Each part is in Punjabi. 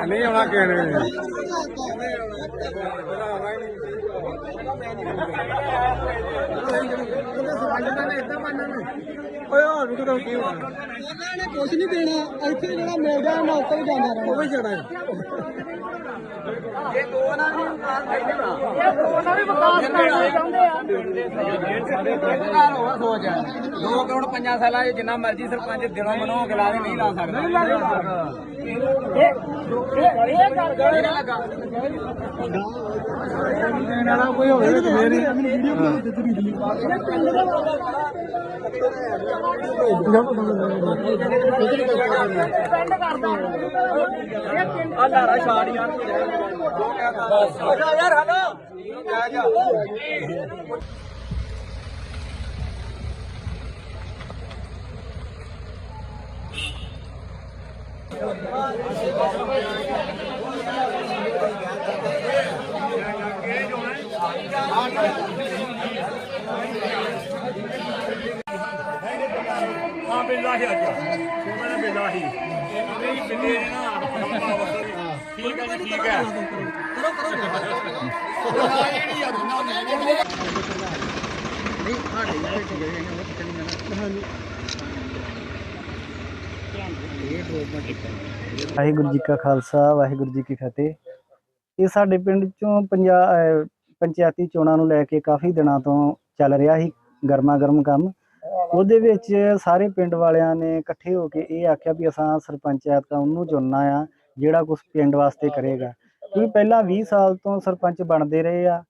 ਨਹੀਂ ਆਉਣਾ ਕਿਸੇ ਨੇ ਓਏ ਹੋਰ ਵੀ ਕਿਦੋਂ ਕੀ ਹੋਣਾ? ਉਹਨਾਂ ਨੇ ਕੁਝ ਨਹੀਂ ਦੇਣਾ ਇੱਥੇ ਜਿਹੜਾ ਮਿਲ ਗਿਆ ਮੈਂ ਉੱਤੇ ਜਾਂਦਾ ਰਹਿਣਾ ਉਹ ਵੀ ਦੋ ਕਰੋੜ ਪੰਜਾਂ ਸਾਲਾਂ 'ਚ ਜਿੰਨਾ ਮਰਜ਼ੀ ਸਰਪੰਚ ਦਿਲੋਂ ਮਨੋਂ ਗਲਾ ਦੇ ਨਹੀਂ ਲਾ ਸਕਦਾ। ਨਹੀਂ ਲਾ ਸਕਦਾ। ਦੇਣ ਵਾਲਾ ਕੋਈ ਹੋਵੇ ਤੇ ਫੇਰ ਹੀ ਯਾਰ ਯਾਰ ਹਲੋ ਹਾਂ ਬਿੱਲਾਹੀ ਆ ਗਿਆ ਮੈਂ ਬਿੱਲਾਹੀ ਨਹੀਂ ਬਿੱਲੇ ਨੇ ਨਾ ਠੀਕ ਹੈ ਜੀ ਠੀਕ ਹੈ। ਵਾਹਿਗੁਰੂ ਜੀ ਕਾ ਖਾਲਸਾ ਵਾਹਿਗੁਰੂ ਜੀ ਕੀ ਫਤਿਹ। ਇਹ ਸਾਡੇ ਪਿੰਡ ਚੋਂ ਪੰਜਾ ਅਹ ਪੰਚਾਇਤੀ ਚੋਣਾਂ ਨੂੰ ਲੈ ਕੇ ਕਾਫੀ ਦਿਨਾਂ ਤੋਂ ਚੱਲ ਰਿਹਾ ਸੀ ਗਰਮਾ ਗਰਮ ਕੰਮ। ਉਹਦੇ ਵਿੱਚ ਸਾਰੇ ਪਿੰਡ ਵਾਲਿਆਂ ਨੇ ਇਕੱਠੇ ਹੋ ਕੇ ਇਹ ਆਖਿਆ ਵੀ ਅਸਾਂ ਸਰਪੰਚਾਇਤ ਦਾ ਉਹਨੂੰ ਚੁਣਨਾ ਆ। ਜਿਹੜਾ ਕੁਝ ਪਿੰਡ ਵਾਸਤੇ ਕਰੇਗਾ। ਕਿਉਂਕਿ ਪਹਿਲਾਂ 20 ਸਾਲ ਤੋਂ ਸਰਪੰਚ ਬਣਦੇ ਰਹੇ ਆ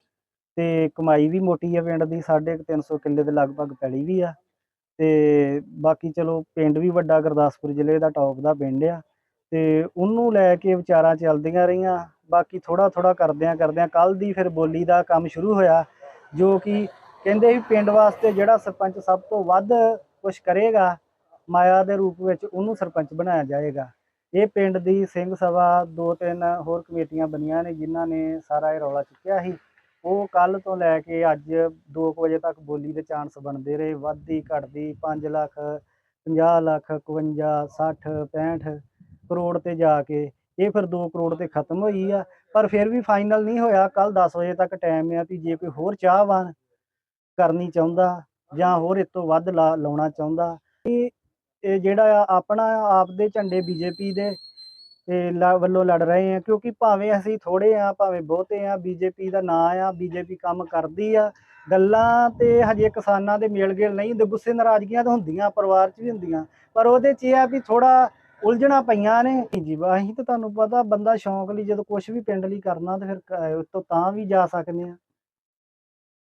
ਤੇ ਕਮਾਈ ਵੀ ਮੋਟੀ ਆ ਪਿੰਡ ਦੀ ਸਾਢੇ ਕੁ ਤਿੰਨ ਸੌ ਕਿੱਲੇ ਦੇ ਲਗਭਗ ਪੈਲੀ ਵੀ ਆ। ਤੇ ਬਾਕੀ ਚਲੋ ਪਿੰਡ ਵੀ ਵੱਡਾ ਗੁਰਦਾਸਪੁਰ ਜ਼ਿਲ੍ਹੇ ਦਾ ਟੌਪ ਦਾ ਪਿੰਡ ਆ। ਤੇ ਉਹਨੂੰ ਲੈ ਕੇ ਵਿਚਾਰਾਂ ਚੱਲਦੀਆਂ ਰਹੀਆਂ। ਬਾਕੀ ਥੋੜਾ ਥੋੜਾ ਕਰਦਿਆਂ ਕਰਦਿਆਂ ਕੱਲ ਦੀ ਫਿਰ ਬੋਲੀ ਦਾ ਕੰਮ ਸ਼ੁਰੂ ਹੋਇਆ ਜੋ ਕਿ ਕਹਿੰਦੇ ਵੀ ਪਿੰਡ ਵਾਸਤੇ ਜਿਹੜਾ ਸਰਪੰਚ ਸਭ ਤੋਂ ਵੱਧ ਕੁਝ ਕਰੇਗਾ ਮਾਇਆ ਦੇ ਰੂਪ ਵਿੱਚ ਉਹਨੂੰ ਸਰਪੰਚ ਬਣਾਇਆ ਜਾਏਗਾ। ਇਹ ਪਿੰਡ ਦੀ ਸਿੰਘ ਸਭਾ ਦੋ ਤਿੰਨ ਹੋਰ ਕਮੇਟੀਆਂ ਬਣੀਆਂ ਨੇ ਜਿਨ੍ਹਾਂ ਨੇ ਸਾਰਾ ਇਹ ਰੌਲਾ ਚੁੱਕਿਆ ਸੀ। ਉਹ ਕੱਲ ਤੋਂ ਲੈ ਕੇ ਅੱਜ 2 ਵਜੇ ਤੱਕ ਬੋਲੀ ਦੇ ਚਾਂਸ ਬਣਦੇ ਰਹੇ। ਵੱਧਦੀ, ਘਟਦੀ 5 ਲੱਖ 50 ਲੱਖ 51 60 65 ਕਰੋੜ ਤੇ ਜਾ ਕੇ ਇਹ ਫਿਰ 2 ਕਰੋੜ ਤੇ ਖਤਮ ਹੋਈ ਆ। ਪਰ ਫਿਰ ਵੀ ਫਾਈਨਲ ਨਹੀਂ ਹੋਇਆ। ਕੱਲ 10 ਵਜੇ ਤੱਕ ਟਾਈਮ ਆ ਵੀ ਜੇ ਕੋਈ ਹੋਰ ਚਾਹਵਾਨ ਕਰਨੀ ਚਾਹੁੰਦਾ ਜਾਂ ਹੋਰ ਇਸ ਤੋਂ ਵੱਧ ਲਾ- ਲਾਉਣਾ ਚਾਹੁੰਦਾ। ਇਹ ਇਹ ਜਿਹੜਾ ਆ ਆਪਣਾ ਆਪ ਦੇ ਝੰਡੇ ਬੀਜੇਪੀ ਦੇ, ਤੇ ਲ- ਵੱਲੋਂ ਲੜ ਰਹੇ ਆ, ਕਿਉਂਕਿ ਭਾਵੇਂ ਅਸੀਂ ਥੋੜੇ ਆ, ਭਾਵੇਂ ਬਹੁਤੇ ਆ, ਬੀਜੇਪੀ ਦਾ ਨਾਂ ਆ, ਬੀਜੇਪੀ ਕੰਮ ਕਰਦੀ ਆ, ਗੱਲਾਂ ਤੇ ਹਜੇ ਕਿਸਾਨਾਂ ਦੇ ਮੇਲ ਗੇਲ ਨਹੀਂ ਹੁੰਦੇ ਗੁੱਸੇ ਨਾਰਾਜ਼ਗੀਆਂ ਤਾਂ ਹੁੰਦੀਆਂ, ਪਰਿਵਾਰ 'ਚ ਵੀ ਹੁੰਦੀਆਂ, ਪਰ ਉਹਦੇ 'ਚ ਇਹ ਆ ਵੀ ਥੋੜਾ ਉਲਝਣਾ ਪਈਆਂ ਨੇ। ਜੀ ਵਾ ਅਸੀਂ ਤਾਂ ਤੁਹਾਨੂੰ ਪਤਾ ਬੰਦਾ ਸ਼ੌਂਕ ਲਈ ਜਦੋਂ ਕੁਝ ਵੀ ਪਿੰਡ ਲਈ ਕਰਨਾ, ਤੇ ਫਿਰ ਕ- ਤਾਂ ਵੀ ਜਾ ਸਕਦੇ ਆ।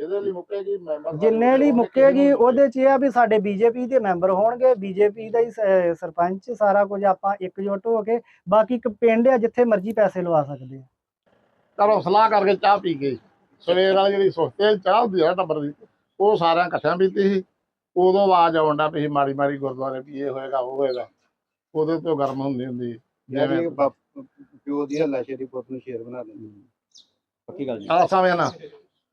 ਜਿਹਦੇ ਲਈ ਮੁੱਕੇਗੀ ਮੈਂਬਰ ਜਿੰਨੇ ਲਈ ਮੁੱਕੇਗੀ ਉਹਦੇ ਚ ਇਹ ਆ ਵੀ ਸਾਡੇ ਬੀਜੇਪੀ ਦੇ ਮੈਂਬਰ ਹੋਣਗੇ ਬੀਜੇਪੀ ਦਾ ਹੀ ਸ- ਸਰਪੰਚ ਸਾਰਾ ਕੁਝ ਆਪਾਂ ਇਕਜੁੱਟ ਹੋ ਕੇ ਬਾਕੀ ਇੱਕ ਪਿੰਡ ਆ ਜਿੱਥੇ ਮਰਜ਼ੀ ਪੈਸੇ ਲਵਾ ਸਕਦੇ ਆ। ਚਲੋ ਸਲਾਹ ਕਰਕੇ ਚਾਹ ਪੀ ਗਏ। ਸਵੇਰ ਵਾਲੀ ਜਿਹੜੀ ਸੁਸਤੇ ਚਾਹ ਹੁੰਦੀ ਆ ਟੱਬਰ ਦੀ ਉਹ ਸਾਰਿਆਂ ਇਕੱਠਿਆਂ ਪੀਤੀ ਸੀ। ਉਦੋਂ ਆਵਾਜ਼ ਆਉਂਦਾ ਪਈ ਸੀ ਮਾੜੀ ਮਾੜੀ ਗੁਰਦੁਆਰੇ ਵੀ ਇਹ ਹੋਏਗਾ ਉਹ ਹੋਏਗਾ। ਉਹਦੇ ਤੋਂ ਗਰਮ ਹੁੰਦੀ ਹੁੰਦੀ ਜਿਵੇਂ ਪਿਓ ਦੀ ਹੱਲਾ ਸ਼ੇਰੀ ਪੁੱਤ ਨੂੰ ਸ਼ੇਰ ਬਣਾ ਦਿੰਦੀ। ਪੱਕੀ ਗੱਲ ਜੀ ਆ ਸਮੇਂ ਨਾ।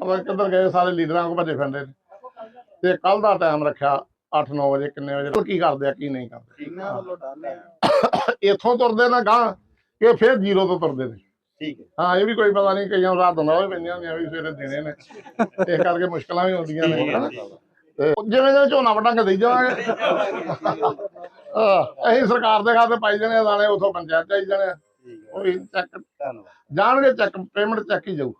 ਪਤਾ ਕਿੱਧਰ ਗਏ ਸਾਰੇ ਲੀਡਰਾਂ ਕੋ ਭੱਜੇ ਫਿਰਦੇ ਨੇ। ਤੇ ਕੱਲ ਦਾ ਟਾਈਮ ਰੱਖਿਆ 8-9 ਵਜੇ ਕਿੰਨੇ ਵਜੇ ਕੀ ਕਰਦੇ ਆ ਕੀ ਨਹੀਂ ਕਰਦੇ। ਇੱਥੋਂ ਤੁਰਦੇ ਨਾ ਗਾਂ ਇਹ ਫਿਰ ਜ਼ੀਰੋ ਤੋਂ ਤੁਰਦੇ ਨੇ। ਠੀਕ ਹੈ। ਹਾਂ ਇਹ ਵੀ ਕੋਈ ਪਤਾ ਨਹੀਂ ਕਈਆਂ ਰਾਤ ਹੁੰਦਾ ਵੀ ਪੈਂਦੀਆਂ ਹੁੰਦੀਆਂ ਵੀ ਸਵੇਰੇ ਦੇਣੇ ਨੇ। ਇਸ ਕਰਕੇ ਮੁਸ਼ਕਲਾਂ ਵੀ ਹੁੰਦੀਆਂ ਨੇ। ਜਿਵੇਂ ਜਿਵੇਂ ਝੋਨਾ ਵਟਾਂਗੇ ਦੇਈ ਜਾਵਾਂਗੇ। ਅਸੀਂ ਸਰਕਾਰ ਦੇ ਖਾਤੇ ਪਾਈ ਜਾਣੇ ਦਾਣੇ ਉਥੋਂ ਪੰਚਾਇਤ ਚ ਆਈ ਜਾਣੇ ਉਹ ਚੈੱਕ ਜਾਣਗੇ ਚੈੱਕ ਪੇਮੈਂਟ ਚੈੱਕ ਹੀ ਜਾਊ।